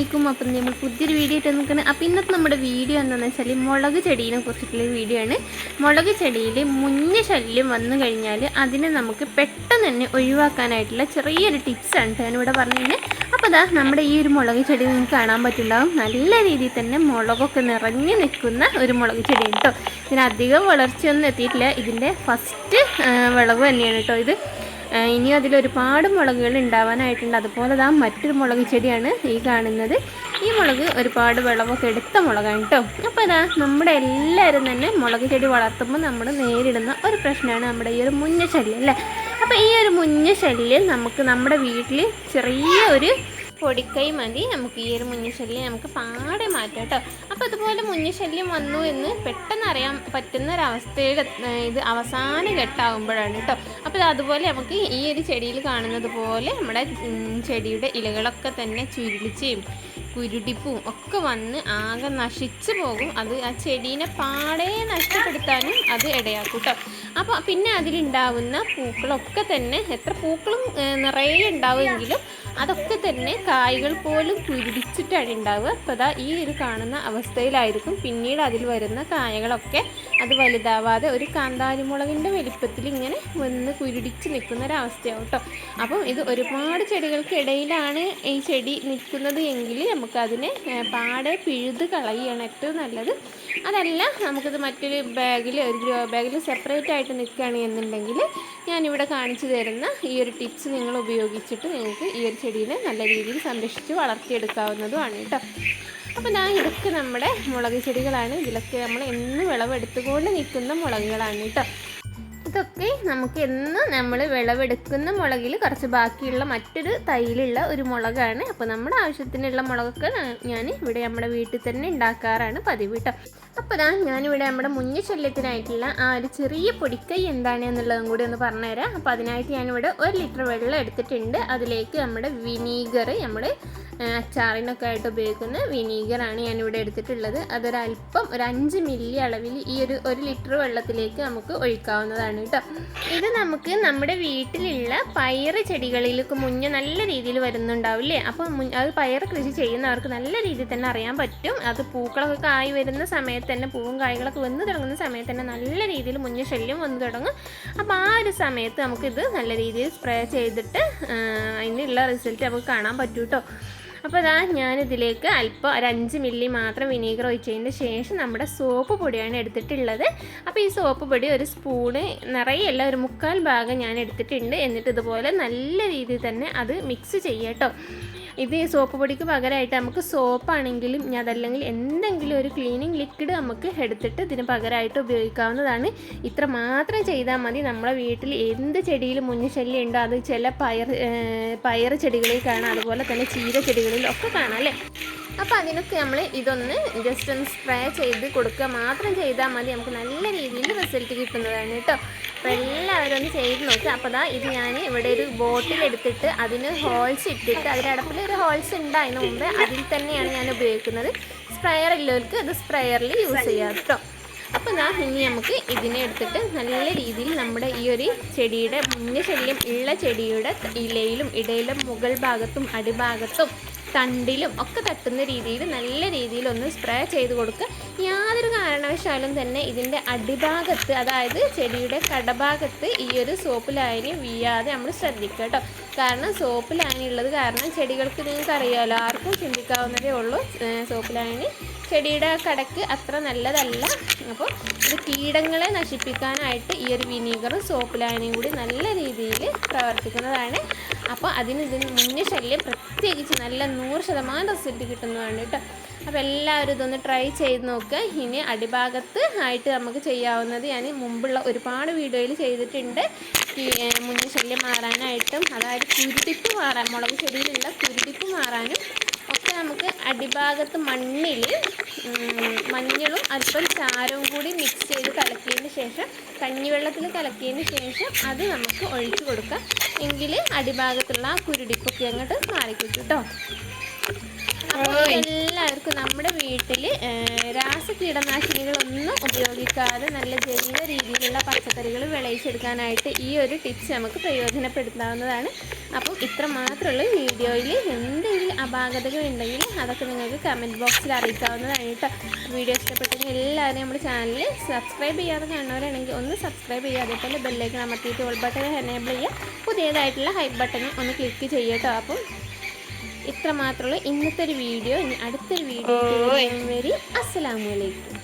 അലൈക്കും അപ്പം നമ്മൾ പുതിയൊരു വീഡിയോ ഇട്ട് നിൽക്കുന്നത് അപ്പം ഇന്നത്തെ നമ്മുടെ വീഡിയോ എന്താണെന്ന് വെച്ചാൽ മുളക് ചെടീനെ കുറിച്ചിട്ടുള്ള വീഡിയോ ആണ്. മുളക് ചെടിയിൽ മുഞ്ഞ ശല്യം വന്നു കഴിഞ്ഞാൽ അതിനെ നമുക്ക് പെട്ടെന്ന് തന്നെ ഒഴിവാക്കാനായിട്ടുള്ള ചെറിയൊരു ടിപ്സാണ് ഞാനിവിടെ പറഞ്ഞു കഴിഞ്ഞാൽ അപ്പോൾ അതാ നമ്മുടെ ഈ ഒരു മുളക് ചെടി നിങ്ങൾക്ക് കാണാൻ പറ്റുണ്ടാവും. നല്ല രീതിയിൽ തന്നെ മുളകൊക്കെ നിറഞ്ഞു നിൽക്കുന്ന ഒരു മുളക് ചെടി കേട്ടോ. ഇതിനധികം വളർച്ചയൊന്നും എത്തിയിട്ടില്ല. ഇതിന്റെ ഫസ്റ്റ് വിളവ് തന്നെയാണ് കേട്ടോ ഇത്. ഇനിയും അതിൽ ഒരുപാട് മുളകുകൾ ഉണ്ടാവാനായിട്ടുണ്ട്. അതുപോലെ ദാ മറ്റൊരു മുളക് ചെടിയാണ് ഈ കാണുന്നത്. ഈ മുളക് ഒരുപാട് വെള്ളമൊക്കെ എടുത്ത മുളകാണ് കേട്ടോ അപ്പോൾ അതാ നമ്മുടെ എല്ലാവരും തന്നെ മുളക് ചെടി വളർത്തുമ്പോൾ നമ്മൾ നേരിടുന്ന ഒരു പ്രശ്നമാണ് നമ്മുടെ ഈ ഒരു മുഞ്ഞ ശല്യം അല്ലേ? അപ്പോൾ ഈ ഒരു മുഞ്ഞ ശല്യം നമുക്ക് നമ്മുടെ വീട്ടിൽ ചെറിയ ഒരു പൊടിക്കൈ മതി. നമുക്ക് ഈ ഒരു മുഞ്ഞശല്യം നമുക്ക് പാടെ മാറ്റാം കേട്ടോ. അപ്പോൾ അതുപോലെ മുഞ്ഞശല്യം വന്നു എന്ന് പെട്ടെന്ന് അറിയാൻ പറ്റുന്ന ഒരവസ്ഥയിൽ ഇത് അവസാന ഘട്ടമാകുമ്പോഴാണ് കേട്ടോ. അപ്പോൾ അതുപോലെ നമുക്ക് ഈ ഒരു ചെടിയിൽ കാണുന്നത് പോലെ നമ്മുടെ ചെടിയുടെ ഇലകളൊക്കെ തന്നെ ചുരുളിച്ചും കുരുടിപ്പും ഒക്കെ വന്ന് ആകെ നശിച്ചു പോകും. അത് ആ ചെടീനെ പാടെ നഷ്ടപ്പെടുത്താനും അത് ഇടയാക്കും കേട്ടോ അപ്പോൾ പിന്നെ അതിലുണ്ടാവുന്ന പൂക്കളൊക്കെ തന്നെ എത്ര പൂക്കളും നിറയെ ഉണ്ടാവുമെങ്കിലും അതൊക്കെ തന്നെ കായ്കൾ പോലും കുരുടിച്ചിട്ടാണ് ഉണ്ടാവുക. അപ്പോൾ അതാ ഈ ഒരു കാണുന്ന അവസ്ഥയിലായിരിക്കും പിന്നീട് അതിൽ വരുന്ന കായകളൊക്കെ. അത് വലുതാവാതെ ഒരു കാന്താരിമുളകിന്റെ വലിപ്പത്തിൽ ഇങ്ങനെ വന്ന് കുരുടിച്ച് നിൽക്കുന്ന ഒരു കേട്ടോ അപ്പം ഇത് ഒരുപാട് ചെടികൾക്ക് ഇടയിലാണ് ഈ ചെടി നിൽക്കുന്നത് എങ്കിൽ നമുക്കതിനെ പാടെ പിഴുത് കളയുകയാണ് ഏറ്റവും നല്ലത്. അതല്ല നമുക്കിത് മറ്റൊരു ബാഗിൽ ഒരു ഗ്രോ ബാഗിൽ സെപ്പറേറ്റ് ആയിട്ട് നിൽക്കുകയാണ് എന്നുണ്ടെങ്കിൽ ഞാനിവിടെ കാണിച്ചു തരുന്ന ഈ ഒരു ടിപ്സ് നിങ്ങൾ ഉപയോഗിച്ചിട്ട് നിങ്ങൾക്ക് ഈ ഒരു ചെടീനെ നല്ല രീതിയിൽ സംരക്ഷിച്ച് വളർത്തിയെടുക്കാവുന്നതുമാണ് കേട്ടോ. അപ്പോൾ ഞാൻ ഇതൊക്കെ നമ്മുടെ മുളക് ചെടികളാണ്. ഇതിലൊക്കെ നമ്മൾ എന്നും വിളവെടുത്തുകൊണ്ട് നിൽക്കുന്ന മുളകുകളാണ് കേട്ടോ. ഇതൊക്കെ നമുക്ക് എന്ന് നമ്മൾ വിളവെടുക്കുന്ന മുളകിൽ കുറച്ച് ബാക്കിയുള്ള മറ്റൊരു തൈയിലുള്ള ഒരു മുളകാണ്. അപ്പോൾ നമ്മുടെ ആവശ്യത്തിനുള്ള മുളകൊക്കെ ഞാൻ ഇവിടെ നമ്മുടെ വീട്ടിൽ തന്നെ ഉണ്ടാക്കാറാണ് പതിവ് കേട്ടോ അപ്പോൾ ഇതാ ഞാനിവിടെ നമ്മുടെ മുഞ്ഞ ശല്യത്തിനായിട്ടുള്ള ആ ഒരു ചെറിയ പൊടിക്കൈ എന്താണ് എന്നുള്ളതും കൂടി ഒന്ന് പറഞ്ഞുതരാം. അപ്പോൾ അതിനായിട്ട് ഞാനിവിടെ ഒരു ലിറ്റർ വെള്ളം എടുത്തിട്ടുണ്ട്. അതിലേക്ക് നമ്മുടെ വിനീഗർ നമ്മൾ അച്ചാറിനൊക്കെ ആയിട്ട് ഉപയോഗിക്കുന്ന വിനീഗറാണ് ഞാനിവിടെ എടുത്തിട്ടുള്ളത്. അതൊരല്പം ഒരു അഞ്ച് മില്ലി അളവിൽ ഈ ഒരു ഒരു ലിറ്റർ വെള്ളത്തിലേക്ക് നമുക്ക് ഒഴിക്കാവുന്നതാണ് കേട്ടോ. ഇത് നമുക്ക് നമ്മുടെ വീട്ടിലുള്ള പയറ് ചെടികളിലേക്ക് മുഞ്ഞ് നല്ല രീതിയിൽ വരുന്നുണ്ടാവില്ലേ അപ്പോൾ അത് പയർ കൃഷി ചെയ്യുന്നവർക്ക് നല്ല രീതിയിൽ തന്നെ അറിയാൻ പറ്റും. അത് പൂക്കളൊക്കെ ആയി വരുന്ന സമയത്ത് തന്നെ പൂവും കായ്കളൊക്കെ വന്ന് തുടങ്ങുന്ന സമയത്ത് തന്നെ നല്ല രീതിയിൽ മുഞ്ഞ ശല്യം വന്നു തുടങ്ങും. അപ്പോൾ ആ ഒരു സമയത്ത് നമുക്കിത് നല്ല രീതിയിൽ സ്പ്രേ ചെയ്തിട്ട് അതിനുള്ള റിസൾട്ട് നമുക്ക് കാണാൻ പറ്റൂ കേട്ടോ അപ്പോൾ അതാ ഞാനിതിലേക്ക് അല്പം ഒരു അഞ്ച് മില്ലി മാത്രം വിനീഗർ ഒഴിച്ചതിന് ശേഷം നമ്മുടെ സോപ്പ് പൊടിയാണ് എടുത്തിട്ടുള്ളത്. അപ്പോൾ ഈ സോപ്പ് പൊടി ഒരു സ്പൂണ് നിറയെല്ലാം ഒരു മുക്കാൽ ഭാഗം ഞാൻ എടുത്തിട്ടുണ്ട്. എന്നിട്ട് ഇതുപോലെ നല്ല രീതിയിൽ തന്നെ അത് മിക്സ് ചെയ്യാം കേട്ടോ ഇത് സോപ്പ് പൊടിക്ക് പകരമായിട്ട് നമുക്ക് സോപ്പാണെങ്കിലും അതല്ലെങ്കിൽ എന്തെങ്കിലും ഒരു ക്ലീനിങ് ലിക്വിഡ് നമുക്ക് എടുത്തിട്ട് ഇതിന് പകരമായിട്ട് ഉപയോഗിക്കാവുന്നതാണ്. ഇത്ര മാത്രം ചെയ്താൽ മതി. നമ്മുടെ വീട്ടിൽ എന്ത് ചെടിയിൽ മുന്നിശല്യം ഉണ്ടോ അത് ചില പയർ പയർ ചെടികളിൽ കാണാം. അതുപോലെ തന്നെ ചീര ചെടികളിൽ ഒക്കെ കാണാം അല്ലേ? അപ്പോൾ അതിനൊക്കെ നമ്മൾ ഇതൊന്ന് ജസ്റ്റ് ഒന്ന് സ്പ്രേ ചെയ്ത് കൊടുക്കുക. മാത്രം ചെയ്താൽ മതി. നമുക്ക് നല്ല രീതിയിൽ റിസൾട്ട് കിട്ടുന്നതാണ് കേട്ടോ. അപ്പോൾ എല്ലാവരും ഒന്ന് ചെയ്ത് നോക്കുക അപ്പോൾ അതാ ഇത് ഞാൻ ഇവിടെ ഒരു ബോട്ടിൽ എടുത്തിട്ട് അതിന് ഹോൾസ് ഇട്ടിട്ട് അതിന്റെ അടപ്പിൽ ഒരു ഹോൾസ് ഉണ്ടായതിന് മുമ്പ് അതിൽ തന്നെയാണ് ഞാൻ ഉപയോഗിക്കുന്നത്. സ്പ്രെയർ ഉള്ളവർക്ക് അത് സ്പ്രെയറിൽ യൂസ് ചെയ്യാം കേട്ടോ. അപ്പോൾ ഞാൻ ഇനി നമുക്ക് ഇതിനെ എടുത്തിട്ട് നല്ല രീതിയിൽ നമ്മുടെ ഈ ഒരു ചെടിയുടെ മുന്ന ശല്യം ഉള്ള ചെടിയുടെ ഇലയിലും ഇടയിലും മുകൾ ഭാഗത്തും അടിഭാഗത്തും തണ്ടിലും ഒക്കെ തട്ടുന്ന രീതിയിൽ നല്ല രീതിയിൽ ഒന്ന് സ്പ്രേ ചെയ്ത് കൊടുക്കുക. യാതൊരു കാരണവശാലും തന്നെ ഇതിന്റെ അടിഭാഗത്ത് അതായത് ചെടിയുടെ കടഭാഗത്ത് ഈ ഒരു സോപ്പ് ലായനി വീഴാതെ നമ്മൾ ശ്രദ്ധിക്കുക കേട്ടോ. കാരണം സോപ്പ് ലായനി ഉള്ളത് കാരണം ചെടികൾക്ക് നിങ്ങൾക്ക് അറിയാമല്ലോ ആർക്കും ചിന്തിക്കാവുന്നതേ ഉള്ളൂ സോപ്പ് ലായനി. ചെടിയുടെ കടക്ക് അത്ര നല്ലതല്ല. അപ്പോൾ ഇത് കീടങ്ങളെ നശിപ്പിക്കാനായിട്ട് ഈ ഒരു വിനീഗറും സോപ്പ് ലായനിയും കൂടി നല്ല രീതിയിൽ പ്രവർത്തിക്കുന്നതാണ്. അപ്പോൾ അതിന് ഇതിന് മുന്നേ ശല്യം പ്രത്യേകിച്ച് നല്ല നൂറ് ശതമാനം റിസൾട്ട് കിട്ടുന്നതാണ് കേട്ടോ. അപ്പോൾ എല്ലാവരും ഇതൊന്ന് ട്രൈ ചെയ്ത് നോക്കുക ഇനി അടിഭാഗത്ത് ആയിട്ട് നമുക്ക് ചെയ്യാവുന്നത് ഞാൻ മുമ്പുള്ള ഒരുപാട് വീഡിയോയിൽ ചെയ്തിട്ടുണ്ട്. മുന്നേ ശല്യം മാറാനായിട്ടും അതായത് കുരുതിപ്പ് മാറാൻ മുളക് ചെടിയിലുള്ള കുരുതിപ്പ് മാറാനും അടിഭാഗത്ത് മണ്ണിൽ മഞ്ഞളും അല്പം ചാരവും കൂടി മിക്സ് ചെയ്ത് കലക്കിയതിന് ശേഷം കഞ്ഞിവെള്ളത്തിൽ കലക്കിയതിന് ശേഷം അത് നമുക്ക് ഒഴിച്ചു കൊടുക്കാം. എങ്കിൽ അടിഭാഗത്തുള്ള ആ കുരുടിപ്പൊക്കെ അങ്ങോട്ട് മാറിക്കിട്ടും കേട്ടോ എല്ലാവർക്കും നമ്മുടെ വീട്ടിൽ രാസ കീടനാശിനികളൊന്നും ഉപയോഗിക്കാതെ നല്ല ജൈവ രീതിയിലുള്ള പച്ചക്കറികൾ വിളയിച്ചെടുക്കാനായിട്ട് ഈ ഒരു ടിപ്സ് നമുക്ക് പ്രയോജനപ്പെടുത്താവുന്നതാണ്. അപ്പം ഇത്ര മാത്രമുള്ള വീഡിയോയിൽ എന്തെങ്കിലും അപാകതകൾ ഉണ്ടെങ്കിൽ അതൊക്കെ നിങ്ങൾക്ക് കമന്റ് ബോക്സിൽ അറിയിക്കാവുന്നതാണ് കേട്ടോ. വീഡിയോ ഇഷ്ടപ്പെട്ടെങ്കിൽ എല്ലാവരും നമ്മുടെ ചാനൽ സബ്സ്ക്രൈബ് ചെയ്യാതെ കാണുന്നവരാണെങ്കിൽ ഒന്ന് സബ്സ്ക്രൈബ് ചെയ്യുക. അതേപോലെ ബെല്ലേക്ക് അമർത്തിയിട്ട് ഓൾ ബട്ടൺ എനേബിൾ ചെയ്യുക. പുതിയതായിട്ടുള്ള ഹൈ ബട്ടൺ ഒന്ന് ക്ലിക്ക് ചെയ്യട്ടോ അപ്പം ഇത്ര മാത്രമുള്ള ഇന്നത്തെ ഒരു വീഡിയോ ഇനി അടുത്തൊരു വീഡിയോ വരി അസ്സലാമലൈക്കും